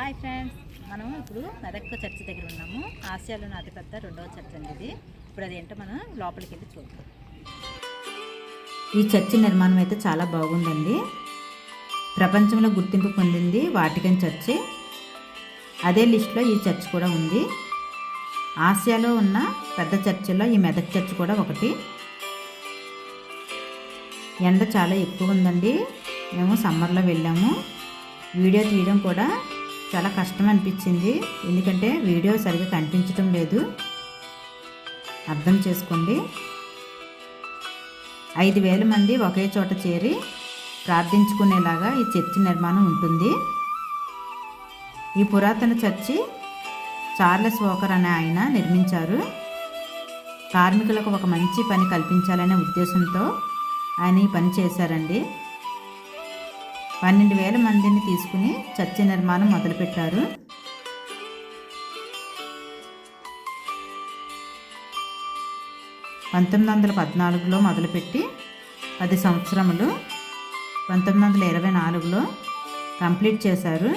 Hi friends మనం ఇప్పుడు Medak church దగ్గర ఉన్నాము. ఆసియాలోని అతిపెద్ద రెండవ చర్చ్ అండి ఇది. ఇప్పుడు అదేంటో మనం లోపలికి వెళ్ళి చూద్దాం. ఈ చర్చి నిర్మాణం అయితే చాలా బాగుందండి. ప్రపంచంలో గుర్తింపు పొందింది వాటికన్ చర్చి. అదే లిస్ట్లో ఈ చర్చ్ కూడా ఉంది. ఆసియాలో ఉన్న పెద్ద చర్చిలో ఈ మెదక్ చర్చ్ కూడా ఒకటి. ఎండ చాలా ఎక్కువ ఉందండి. మేము సమ్మర్లో వెళ్ళాము. వీడియో తీయడం కూడా చాలా కష్టం అనిపించింది ఎందుకంటే వీడియో సరిగ్గా కనిపించటం లేదు. అర్థం చేసుకోండి. ఐదు వేల మంది ఒకే చోట చేరి ప్రార్థించుకునేలాగా ఈ చర్చి నిర్మాణం ఉంటుంది. ఈ పురాతన చర్చి చార్లెస్ వోకర్ అనే ఆయన నిర్మించారు. కార్మికులకు ఒక మంచి పని కల్పించాలనే ఉద్దేశంతో ఆయన ఈ పని చేశారండి. పన్నెండు వేల మందిని తీసుకుని చర్చి నిర్మాణం మొదలుపెట్టారు. పంతొమ్మిది వందల పద్నాలుగులో మొదలుపెట్టి పది సంవత్సరములు పంతొమ్మిది వందల ఇరవై నాలుగులో కంప్లీట్ చేశారు.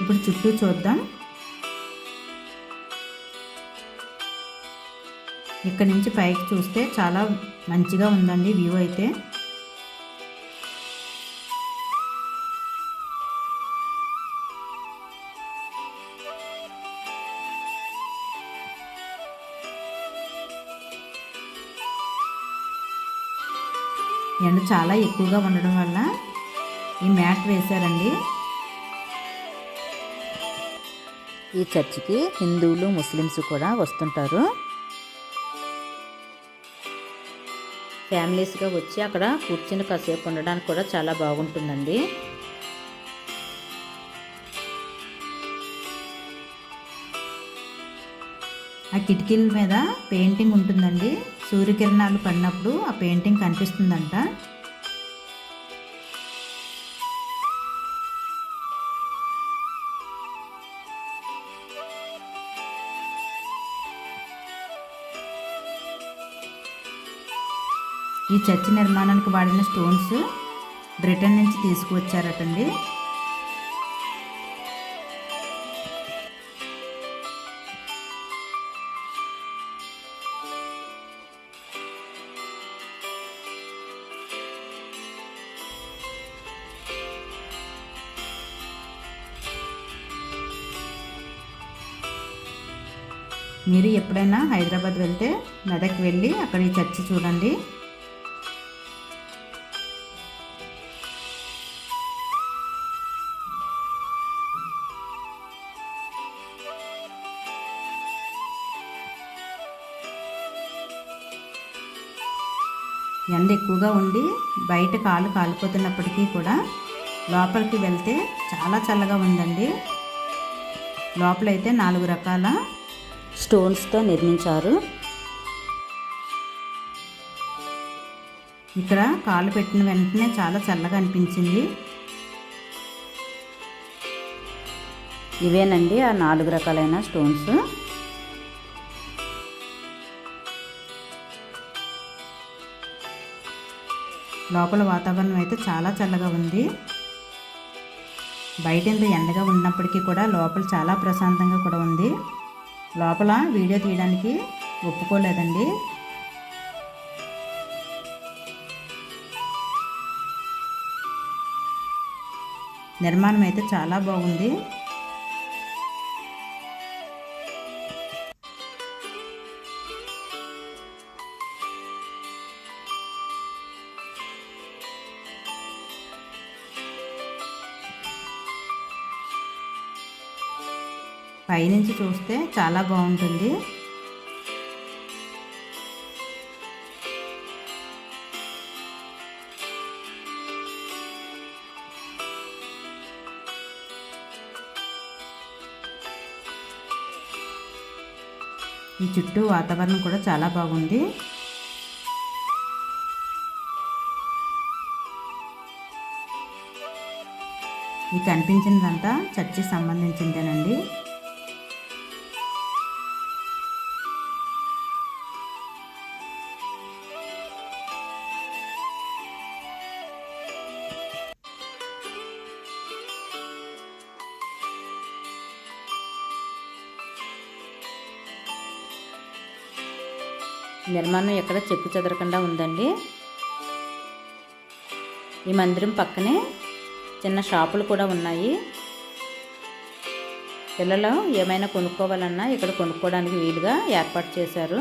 ఇప్పుడు చుట్టూ చూద్దాం. ఇక్కడ నుంచి పైకి చూస్తే చాలా మంచిగా ఉందండి వ్యూ అయితే. ఎండ చాలా ఎక్కువగా ఉండడం వల్ల ఈ మ్యాట్ వేశారండి. ఈ చర్చికి హిందువులు ముస్లిమ్స్ కూడా వస్తుంటారు. ఫ్యామిలీస్గా వచ్చి అక్కడ కూర్చుని కాసేపు ఉండడానికి కూడా చాలా బాగుంటుందండి. ఆ కిటికీల మీద పెయింటింగ్ ఉంటుందండి. సూర్యకిరణాలు పడినప్పుడు ఆ పెయింటింగ్ కనిపిస్తుందంట. ఈ చర్చి నిర్మాణానికి వాడిన స్టోన్స్ బ్రిటన్ నుంచి తీసుకువచ్చారటండి. మీరు ఎప్పుడైనా హైదరాబాద్ వెళ్తే మెదక్ వెళ్ళి అక్కడ ఈ చర్చి చూడండి. ఎండ ఎక్కువగా ఉండి బయట కాలు కాలిపోతున్నప్పటికీ కూడా లోపలికి వెళ్తే చాలా చల్లగా ఉందండి. లోపలైతే నాలుగు రకాల స్టోన్స్తో నిర్మించారు. ఇక్కడ కాలు పెట్టిన వెంటనే చాలా చల్లగా అనిపించింది. ఇవేనండి ఆ నాలుగు రకాలైన స్టోన్స్. లోపల వాతావరణం అయితే చాలా చల్లగా ఉంది. బయట ఎంత ఎండగా ఉన్నప్పటికీ కూడా లోపల చాలా ప్రశాంతంగా కూడా ఉంది. లోపల వీడియో తీయడానికి ఒప్పుకోలేదండి. నిర్మాణం అయితే చాలా బాగుంది. పైనుంచి చూస్తే చాలా బాగుంటుంది. ఈ చుట్టూ వాతావరణం కూడా చాలా బాగుంది. ఈ కనిపించినదంతా చర్చికి సంబంధించిందేనండి. నిర్మాణం ఎక్కడ చెక్కు చెదరకుండా ఉందండి. ఈ మందిరం పక్కనే చిన్న షాపులు కూడా ఉన్నాయి. పిల్లలు ఏమైనా కొనుక్కోవాలన్నా ఇక్కడ కొనుక్కోవడానికి వీలుగా ఏర్పాటు చేశారు.